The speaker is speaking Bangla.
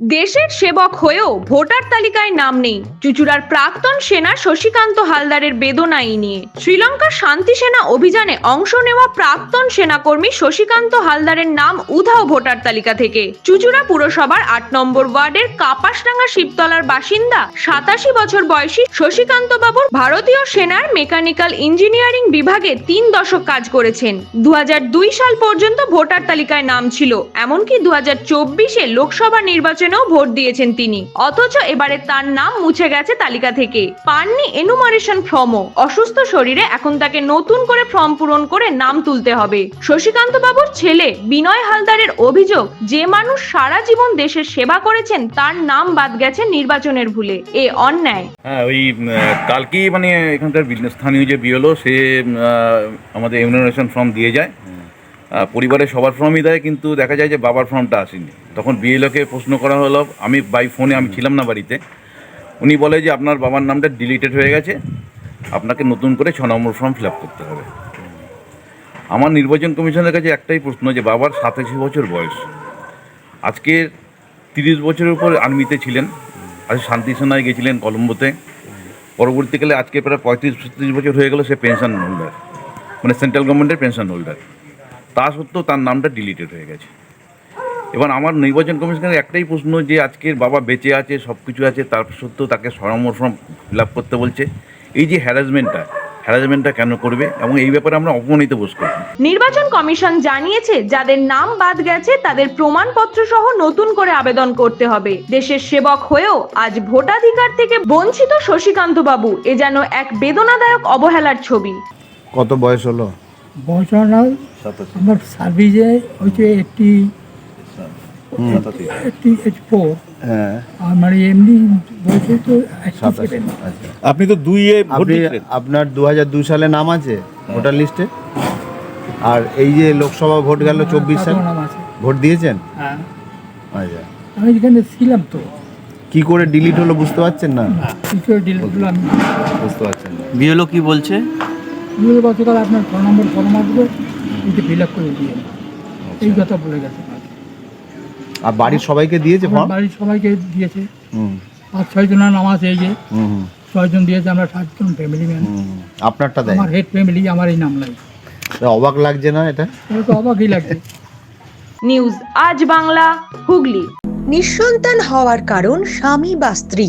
দেশের সেবক হয়েও ভোটার তালিকায় নাম নেই। চুচুড়ার প্রাক্তন সেনা শশীকান্ত হালদারের বেদনাই নিয়ে। শ্রীলঙ্কার শান্তি সেনা অভিযানে অংশ নেওয়া প্রাক্তন সেনাকর্মী শশীকান্ত হালদারের নাম উধাও ভোটার তালিকা থেকে। চুচুড়া পুরসভার আট নম্বর ওয়ার্ডের কাপাসডাঙ্গা শিবতলার বাসিন্দা সাতাশি বছর বয়সী শশীকান্ত বাবুর ভারতীয় সেনার মেকানিক্যাল ইঞ্জিনিয়ারিং বিভাগে তিন দশক কাজ করেছেন। দু হাজার দুই সাল পর্যন্ত ভোটার তালিকায় নাম ছিল, এমনকি দু হাজার চব্বিশে লোকসভা নির্বাচনেও ভোট দিয়েছেন তিনি। অথচ এবারে তার নাম মুছে গেছে তালিকা থেকে। পাননি এনুমারেশন ফর্মও অসুস্থ শরীরে এখন তাকে নতুন করে ফর্ম পূরণ করে নাম তুলতে হবে। শশীকান্ত বাবুর ছেলে বিনয় হালদারের অভিযোগ, যে মানুষ সারা জীবন দেশের সেবা করেছেন, তার নাম বাদ গেছে নির্বাচনের ভুলে। এ অন্যায়। হ্যাঁ ওই কালকেই মানে এখানকার স্থানীয় যে বিএলও, সে আমাদের ইমিউনাইজেশন ফর্ম দিয়ে যায়। পরিবারের সবার ফর্মই দেয়, কিন্তু দেখা যায় যে বাবার ফর্মটা আসেনি। তখন বিএলওকে প্রশ্ন করা হলো, আমি বাই ফোনে আমি ছিলাম না বাড়িতে। উনি বলে যে, আপনার বাবার নামটা ডিলিটেড হয়ে গেছে। আপনাকে নতুন করে ছ নম্বর ফর্ম ফিল করতে হবে। আমার নির্বাচন কমিশনের কাছে একটাই প্রশ্ন যে, বাবার সাতাশি বছর বয়স। আজকে তিরিশ বছরের উপর আর্মিতে ছিলেন। আজ শান্তি সেনায় গেছিলেন কলম্বোতে। পরবর্তীকালে আজকে প্রায় পঁয়ত্রিশ, ছত্রিশ বছর হয়ে গেল সে পেনশন হোল্ডার মানে সেন্ট্রাল গভর্নমেন্টের পেনশন হোল্ডার তা সত্ত্বেও তার নামটা ডিলিটেড হয়ে গেছে। এবার আমার নির্বাচন কমিশনের একটাই প্রশ্ন যে আজকের বাবা বেঁচে আছে সব কিছু আছে তার সত্ত্বেও তাকে ফর্ম ফিল আপ করতে বলছে। এই যে হ্যারাসমেন্টটা হ্যারাসমেন্টটা কেন করবে এবং এই ব্যাপারে আমরা অপমানিত বোধ করি। নির্বাচন কমিশন জানিয়েছে যাদের নাম বাদ গেছে তাদের প্রমাণপত্র সহ নতুন করে আবেদন করতে হবে। দেশের সেবক হয়েও আজ ভোটাধিকার থেকে বঞ্চিত শশীকান্ত বাবু এ যেন এক বেদনাদায়ক অবহেলার ছবি। কত বয়স হলো? বছরটা আমার সার্ভিসে হচ্ছে একটি হ্যাঁ। আর মানে এমনি বলছে তো সাতাশি 87 আচ্ছা। আপনি তো দুই আপনি আপনার দু হাজার দুই সালে নাম আছে ভোটার লিস্টে? আর এই যে লোকসভা ভোট গেল চব্বিশ সাল নাম আছে। ভোট দিয়েছেন? হ্যাঁ। আচ্ছা। আমি এখানে ছিলাম তো। কি করে ডিলিট হলো বুঝতে পারছেন না? আমি বুঝতে পারছেন না। বিএলও কি বলছে? দুই বছরকাল আপনার ফোন নম্বর ফর্ম আসবে এটা ফিল আপ করে দিয়ে। এই কথা বলে গেছে। আর বাড়ির সবাইকে দিয়েছে ফর্ম? বাড়ির সবাইকে দিয়েছে। হুম। পাঁচ ছয় জনের নাম আছে এই যে। হুম হুম, ছয়জন দিয়েছে আমরা সাতজন ফ্যামিলি ম্যান আপনারটা দেয়। আমার হেড ফ্যামিলি আমার এই নাম নাই। তা অবাক লাগছে না এটা? এটা তো অবাকই লাগছে। নিউজ আজ বাংলা হুগলি। নিঃসন্তান হওয়ার কারণ স্বামী বা স্ত্রী।